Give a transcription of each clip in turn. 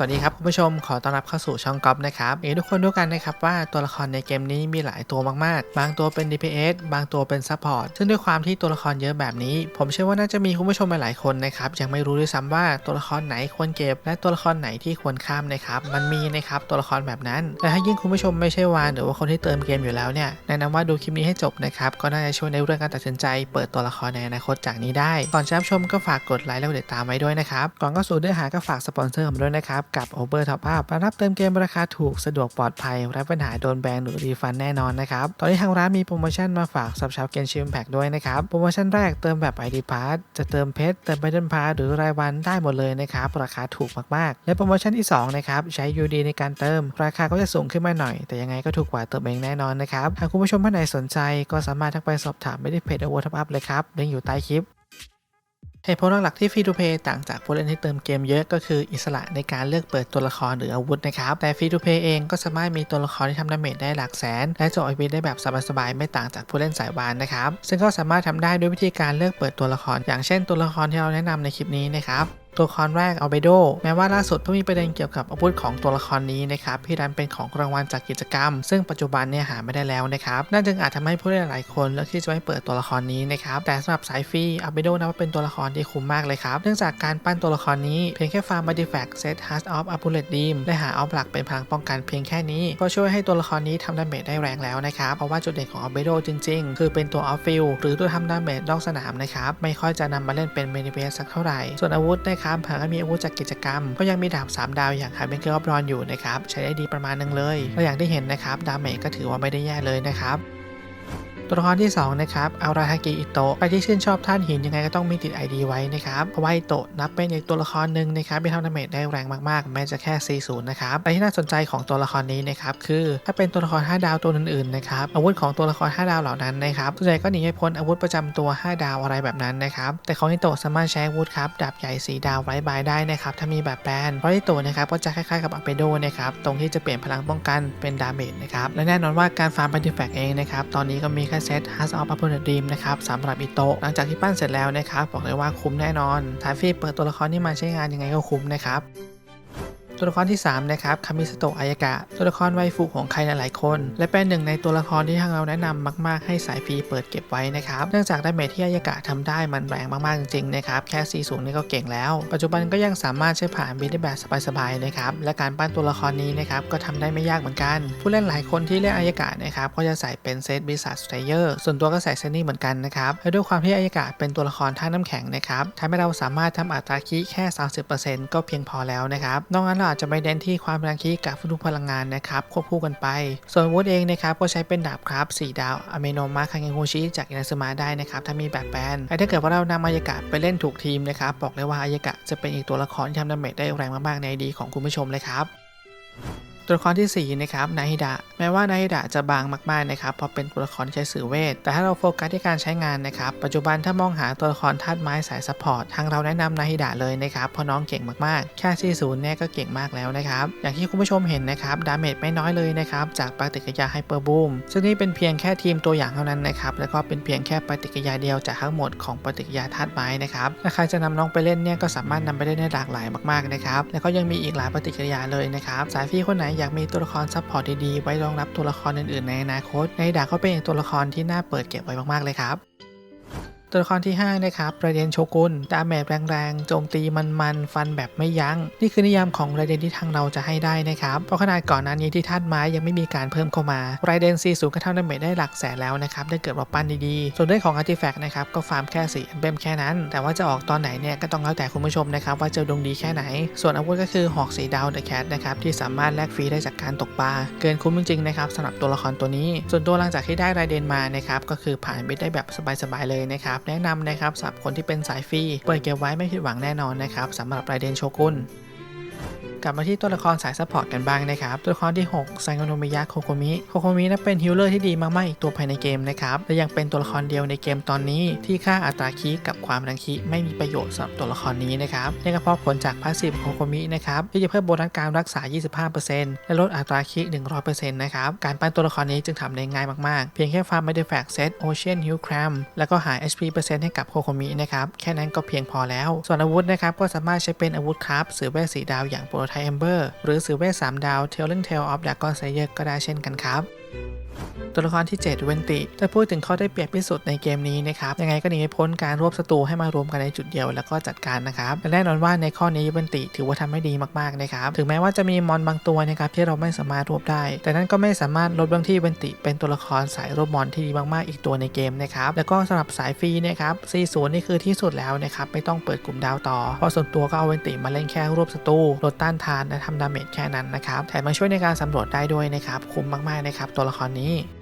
สวัสดีครับคุณผู้ชมขอต้อนรับเข้าสู่ช่องก๊อฟนะครับเอ๋ทุกคนรู้กันนะครับว่าตัวละครในเกมนี้มีหลายตัวมากๆ บางตัวเป็น DPS บางตัวเป็นซัพพอร์ตซึ่งด้วยความที่ตัวละครเยอะแบบนี้ ผมเชื่อว่าน่าจะมีคุณผู้ชมหลายคนนะครับยังไม่รู้ด้วยซ้ำว่าตัวละครไหนควรเก็บ และตัวละครไหนที่ควรข้ามนะครับมันมีนะครับตัวละครแบบนั้นและถ้ายิ่งคุณผู้ชมไม่ใช่วานหรือว่าคนที่เติมเกมอยู่แล้วเนี่ยแนะนำว่าดูคลิปนี้ให้จบนะครับก็น่าจะช่วยในเรื่องการตัดสินใจ เปิดตัวละครในอนาคตจากนี้ได้ก่อนจะรับชมก็ฝากกดไลค์และกดติดตามไว้ด้วยนะครับก่อนเข้าสู่เนื้อหาก็ฝากสปอนเซอร์ผมด้วยนะครับกับ Over Top Up รับเติมเกมราคาถูกสะดวกปลอดภัยไร้ปัญหาโดนแบนหรือรีฟันแน่นอนนะครับ ตอนนี้ทางร้านมีโปรโมชั่นมาฝากสับชาวเกนชิมแพ็กด้วยนะครับ โปรโมชั่นแรกเติมแบบ ID Pass จะเติมเพชรเติมไบเดนพาหรือรายวันได้หมดเลยนะครับ ราคาถูกมากๆ และโปรโมชั่นที่2นะครับใช้ UD ในการเติม ราคาก็จะสูงขึ้นมาหน่อย แต่ยังไงก็ถูกกว่าเติมเองแน่นอนนะครับหากคุณผู้ชมท่านไหนสนใจ ก็สามารถทักไปสอบถามไม่ได้เพจ Over Top Up เลยครับลิงก์อยู่ใต้คลิป เหตุผลหลักๆที่ฟรีทูเพย์ต่างจากผู้เล่นที่เติมเกมเยอะก็คืออิสระในการเลือกเปิดตัวละครหรืออาวุธนะครับ แต่ฟรีทูเพย์เองก็สามารถมีตัวละครที่ทำดาเมจได้หลักแสน และจบไอพีได้แบบสบายๆไม่ต่างจากผู้เล่นสายวานนะครับ ซึ่งก็สามารถทำได้ด้วยวิธีการเลือกเปิดตัวละคร อย่างเช่นตัวละครที่เราแนะนำในคลิปนี้นะครับตัวละครแรกอัลเบโดแม้ว่าล่าสุดเพิ่งมีประเด็นเกี่ยวกับอาวุธของตัวละครนี้นะครับที่ดันเป็นของรางวัลจากกิจกรรม ซึ่งปัจจุบันเนี่ยหาไม่ได้แล้วนะครับนั่นจึงอาจทำให้ผู้เล่นหลายคนเลือกที่จะไม่เปิดตัวละครนี้นะครับแต่สำหรับสายฟรีอัลเบโดนับว่าเป็นตัวละครที่คุ้มมากเลยครับเนื่องจากการปั้นตัวละครนี้เพียงแค่ฟาร์มบัติแฟกเซตฮัสออฟอัปูเลตดีมและหาออฟหลักเป็นพลังป้องกันเพียงแค่นี้ก็ช่วยให้ตัวละครนี้ทำดาเมจได้แรงแล้วนะครับเพราะว่าจุดเด่นของอัลเบโดจริง ๆ คือเป็นตัวออฟฟิลหรือตัวทำดาเมจนอกสนามนะครับไม่ค่อยจะนำมาเล่นเป็นเมนิเบสสักเท่าไหร่ส่วนอาวุธนะครับหากมีอาวุธจากกิจกรรม ก็ยังมีดาบ 3 ดาวอย่างคาร์เบเกอร์ออฟรอนอยู่นะครับใช้ได้ดีประมาณนึงเลยและอย่างที่เห็นนะครับดาเมจก็ถือว่าไม่ได้แย่เลยนะครับ ตัวละครที่ 2 นะครับอาราฮากิอิโตะใครที่ชื่นชอบท่านหินยังไงก็ต้องมีติด ID ไว้นะครับเพราะว่าอิโตะนับเป็นอีกตัวละครหนึ่งนะครับที่ทำดาเมจได้แรงมากๆ แม้จะแค่ 40 นะครับแต่ที่น่าสนใจของตัวละครนี้นะครับคือถ้าเป็นตัวละคร 5 ดาวตัวอื่นๆนะครับอาวุธของตัวละคร 5 ดาวเหล่านั้นนะครับส่วนใหญ่ก็หนีไม่พ้นอาวุธประจำตัว 5 ดาวอะไรแบบนั้นนะครับแต่ของอิโตะสามารถใช้อาวุธครับดาบใหญ่สีดาวไร้บายได้นะครับถ้ามีแบบแบนเพราะอิโตะนะครับก็จะคล้ายๆกับอาเปโดนะครับตรงที่จะเปลี่ยนพลังป้องกันเป็นดาเมจนะครับและแน่นอนว่าการฟาร์มบันดิแฟกเองนะครับตอนนี้ก็มีแค่เซต House of Abundant d r e a m นะครับสำหรับอิโตะหลังจากที่ปั้นเสร็จแล้วนะครับบอกเลยว่าคุ้มแน่นอนทายฟรีเปิดตัวละครที่มาใช้งานยังไงก็คุ้มนะครับ ตัวละครที่ 3 นะครับคามิสโตะอายากะ ตัวละครไวฟูของใครหลายๆคน และเป็นหนึ่งในตัวละครที่ทางเราแนะนำมากๆ ให้สายฟรีเปิดเก็บไว้นะครับ เนื่องจากได้เมทที่อายากะทำได้มันแรงมากๆจริงๆนะครับ แค่ 40 นี่ก็เก่งแล้ว ปัจจุบันก็ยังสามารถใช้ผ่านบิดได้แบบสบายๆนะครับ และการปั้นตัวละครนี้นะครับก็ทำได้ไม่ยากเหมือนกัน ผู้เล่นหลายคนที่เล่นอายากะนะครับก็จะใส่เป็นเซตบิสัสเตเยอร์ ส่วนตัวก็ใส่เซตนี้เหมือนกันนะครับและด้วยความที่อายากะเป็นตัวละครท่าน้ำแข็งนะครับทำให้เราสามารถทำอัตราคีแค่ 30%ก็เพียงพอแล้วนะครับนอกนั้นเราอาจจะไม่เน้นที่ความแรงคีกับฟุตพลังงานนะครับควบคู่กันไป ส่วนวุฒเองนะครับก็ใช้เป็นดาบครับ4ดาวอเมโนมาคังเงโฮชิจากอินาซึมาได้นะครับถ้ามีแบบแบนแต่ถ้าเกิดว่าเรานำอายกะไปเล่นถูกทีมนะครับบอกเลยว่าอายกะจะเป็นอีกตัวละครที่ทำดาเมจได้แรงมากๆในดีของคุณผู้ชมเลยครับ ตัวละครที่ 4 นะครับนาฮิดะแม้ว่านาฮิดะจะบางมากๆนะครับเพราะเป็นตัวละครใช้สื่อเวท แต่ถ้าเราโฟกัสที่การใช้งานนะครับ ปัจจุบันถ้ามองหาตัวละครธาตุไม้สายซัพพอร์ตทางเราแนะนำนาฮิดะเลยนะครับเพราะน้องเก่งมากๆ แค่40เนี่ยก็เก่งมากแล้วนะครับ อย่างที่คุณผู้ชมเห็นนะครับดาเมจไม่น้อยเลยนะครับจากปฏิกิริยาไฮเปอร์บูมซึ่งนี่เป็นเพียงแค่ทีมตัวอย่างเท่านั้นนะครับแล้วก็เป็นเพียงแค่ปฏิกิริยาเดียวจากทั้งหมดของปฏิกิริยาธาตุไม้นะครับถ้าใครจะนำน้องไปเล่นเนี่ยก็สามารถนำไปเล่นได้หลากหลายมากๆนะครับแล้วก็ยังมีอีกหลายปฏิกิริยาเลยนะครับสายฟีคนไหนอยากมีตัวละครซัพพอร์ตดีๆ ไว้รองรับตัวละครอื่นๆ ในอนาคต ในดาก็เป็นตัวละครที่น่าเปิดเก็บไว้มากๆเลยครับ ตัวละครที่5นะครับประเด็นโชกุนดาเมจแรงๆ โจมตีมันๆ ฟันแบบไม่ยัง้ง นี่คือนิยามของไรเดนที่ทางเราจะให้ได้นะครับ เพราะขนาดก่อนหน้านี้ที่ธาตุไม้ยังไม่มีการเพิ่มเข้ามาไรเดนซีสูงก็เท่าดาเมจได้หลักแสนแล้วนะครับได้เกิดว่าปั้นดีๆ ส่วนเรื่องของอาร์ติแฟกต์นะครับก็ฟาร์มแค่4อันเบมแค่นั้น แต่ว่าจะออกตอนไหนเนี่ยก็ต้องแล้วแต่คุณผู้ชมนะครับว่าจะดวงดีแค่ไหน ส่วนอาวุธก็คือหอกสีดาวเดอะแคทนะครับที่สามารถแลกฟรีได้จากการตกปลาเกินคุ้มจริงๆนะครับสำหรับตัวละครตัวนี้ ส่วนตัวหลังจากที่ได้ไรเดนมานะครับก็คือผ่านบิดได้แบบสบายๆเลยนะครับแนะนำนะครับสำหรับคนที่เป็นสายฟรีเปิดเก็บไว้ไม่ผิดหวังแน่นอนนะครับสำหรับไรเดนโชกุน กลับมาที่ตัวละครสายซัพพอร์ตกันบ้างนะครับ ตัวละครที่6ไซโงโนมิยะโคโคมิโคโคมินั้นเป็นฮิลเลอร์ที่ดีมากๆอีกตัวภายในเกมนะครับ และยังเป็นตัวละครเดียวในเกมตอนนี้ ที่ค่าอัตราคีกับความแรงคีไม่มีประโยชน์สำหรับตัวละครนี้นะครับนี่ก็เพราะผลจากพาสซีฟโคโคมินะครับที่จะเพิ่มโบนัสการรักษา 25%และลดอัตราคี100%นะครับการปั้นตัวละครนี้จึงทำได้ง่ายมากๆ เพียงแค่ฟาร์มไม่ได้แฟกเซตโอเชียนฮิลแครมแล้วก็หา HP เปอร์เซ็นต์ให้กับโคโคมินะครับแค่นั้นก็เพียงพอแล้ว ส่วนอาวุธนะครับก็สามารถใช้เป็นอาวุธคราฟสือเวทสีดาวอย่างโปรไทแอมเบอร์หรือสือเวทสามดาว Telling Tale of Dragon Slayer ก็ได้เช่นกันครับ ตัวละครที่ 7 เวนติถ้าพูดถึงข้อได้เปรียบที่สุดในเกมนี้นะครับยังไงก็หนีไม่พ้นการรวบศัตรูให้มารวมกันในจุดเดียวแล้วก็จัดการนะครับและแน่นอนว่าในข้อนี้เวนติถือว่าทำให้ดีมากๆนะครับถึงแม้ว่าจะมีมอนบางตัวนะครับที่เราไม่สามารถรวบได้ แต่นั่นก็ไม่สามารถลดเรื่องที่เวนติ เป็นตัวละครสายรวบมอนที่ดีมากๆ อีกตัวในเกมนะครับแล้วก็สำหรับสายฟรีนะครับ40นี่คือที่สุดแล้วนะครับไม่ต้องเปิดกลุ่มดาวต่อเพราะส่วนตัวก็เอาเวนติมาเล่นแค่รวบศัตรูลดต้านทานและทำดาเมจแค่นั้นนะครับแถมมาช่วยในการสำรวจได้ด้วยนะครับคุ้มมากๆนะครับตัวละครนี้ 보니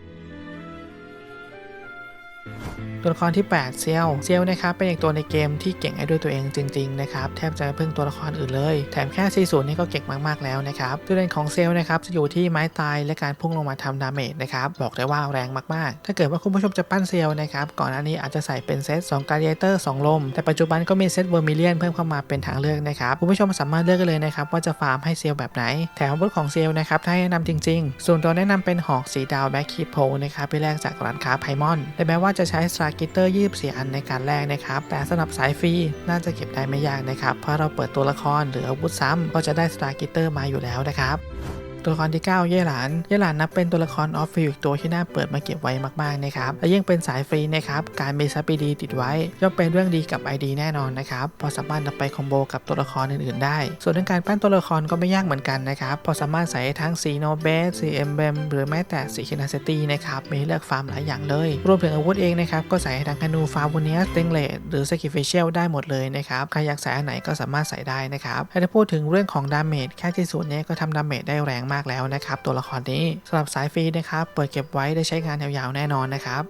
ตัวละครที่ 8 เซียวเซียวนะครับเป็นอีกตัวในเกมที่เก่งไอ้ด้วยตัวเองจริงๆนะครับแทบจะพึ่งตัวละครอื่นเลย แถมแค่40นี่ก็เก่งมากๆแล้วนะครับจุดเด่นของเซลนะครับจะอยู่ที่ไม้ตายและการพุ่งลงมาทำดาเมจนะครับบอกได้ว่าแรงมากๆ ถ้าเกิดว่าคุณผู้ชมจะปั้นเซลนะครับก่อนหน้านี้อาจจะใส่เป็นเซต2การ์เดเตอร์2ลม แต่ปัจจุบันก็มีเซตเวอร์มิเลียนเพิ่มเข้ามาเป็นทางเลือกนะครับคุณผู้ชมสามารถเลือกได้เลยนะครับว่าจะฟาร์มให้เซลแบบไหน แถมอาวุธของเซลนะครับถ้าให้แนะนำจริง ๆ ส่วนตัวแนะนำเป็นหอกสีดาวแบ็คคีโพนะครับไปแลกจากร้านค้าไพมอนและแม้ว่าจะใช้สตากิเตอร์ยืบเสียอันในการแรกนะครับ แต่สำหรับสายฟรีน่าจะเก็บได้ไม่ยากนะครับ เพราะเราเปิดตัวละครหรืออาวุธซ้ำก็จะได้สตาร์กิเตอร์มาอยู่แล้วนะครับ ตัวละครที่ 9 เย่หลาน เย่หลานนับเป็นตัวละครออฟฟิลอีกตัวที่น่าเปิดมาเก็บไว้มากๆนะครับ และยิ่งเป็นสายฟรีนะครับ การมีซับปีดีติดไว้ ย่อมเป็นเรื่องดีกับ ID แน่นอนนะครับ พอสามารถนำไปคอมโบกับตัวละครอื่นๆ ได้ ส่วนเรื่องการปั้นตัวละครก็ไม่ยากเหมือนกันนะครับ พอสามารถใส่ทั้งสีโนเบสสีเอ็มเบมหรือแม้แต่สีคินาเซตี้นะครับ มีเลือกฟาร์มหลายอย่างเลย รวมถึงอาวุธเองนะครับ ก็ใส่ทั้งคานูฟาวูเนียสเตงเลดหรือสกิฟิเชียลได้หมดเลยนะครับ ใครอยากใส่อันไหนก็สามารถใส่ได้นะครับถ้าพูดถึงเรื่องของดาเมจแค่ที่สุดเนี้ก็ทำดาเมจได้แรงมากแล้วนะครับ ตัวละครนี้สำหรับสายฟรีนะครับ เปิดเก็บไว้ได้ใช้งานยาวๆแน่นอนนะครับ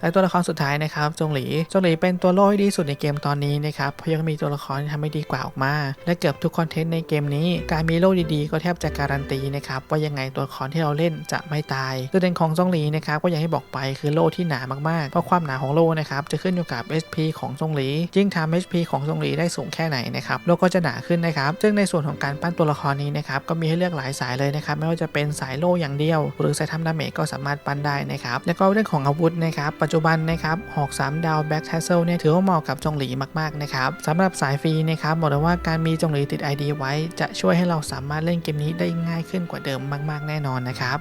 และตัวละครสุดท้ายนะครับจงหลีจงหลีเป็นตัวโล่ที่ดีสุดในเกมตอนนี้นะครับเพราะยังมีตัวละครที่ทำให้ดีกว่าออกมา และเกือบทุกคอนเทนต์ในเกมนี้ การมีโล่ดีๆ ก็แทบจะการันตีนะครับว่ายังไงตัวละครที่เราเล่นจะไม่ตายตัวเด่นของจงหลีนะครับก็อย่างที่บอกไปคือโล่ที่หนามากๆ เพราะความหนาของโล่นะครับจะขึ้นอยู่กับ HP ของจงหลียิ่งทำ HP ของจงหลีได้สูงแค่ไหนนะครับโล่ก็จะหนาขึ้นนะครับซึ่งในส่วนของการปั้นตัวละครนี้นะครับก็มีให้เลือกหลายสายเลยนะครับไม่ว่าจะเป็นสายโล่อย่างเดียว หรือสายทำดาเมจก็สามารถปั้นได้นะครับแล้วก็เรื่องของอาวุธนะครับจจุบันนะครับหอก3ดาวแบ็กแทสเซลเนี่ยถือว่าเหมาะกับจงหลีมากๆนะครับสำหรับสายฟรีนะครับบอกเลยว่าการมีจงหลีติด ID ไว้ จะช่วยให้เราสามารถเล่นเกมนี้ได้ง่ายขึ้นกว่าเดิมมาก ๆ แน่นอนนะครับ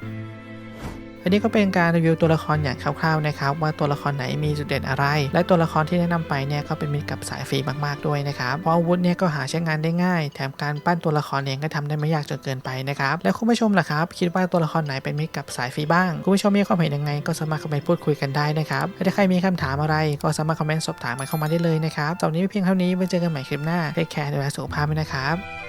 อันนี้ก็เป็นการรีวิวตัวละครอย่างคร่าวๆนะครับว่าตัวละครไหนมีจุดเด่นอะไร และตัวละครที่แนะนำไปเนี่ยก็เป็นมิตรกับสายฟรีมากๆด้วยนะครับเพราะอาวุธเนี่ยก็หาใช้งานได้ง่าย แถมการปั้นตัวละครเองก็ทำได้ไม่ยากจนเกินไปนะครับและคุณผู้ชมล่ะครับคิดว่าตัวละครไหนเป็นมิตรกับสายฟรีบ้างคุณผู้ชมมีความเห็นยังไงก็สามารถคอมเมนต์พูดคุยกันได้นะครับถ้าใครมีคำถามอะไรก็สามารถคอมเมนต์สอบถามกันเข้ามาได้เลยนะครับตอนนี้เพียงเท่านี้ไว้เจอกันใหม่คลิปหน้าเทคแคร์ดูแลสุขภาพด้วยนะครับ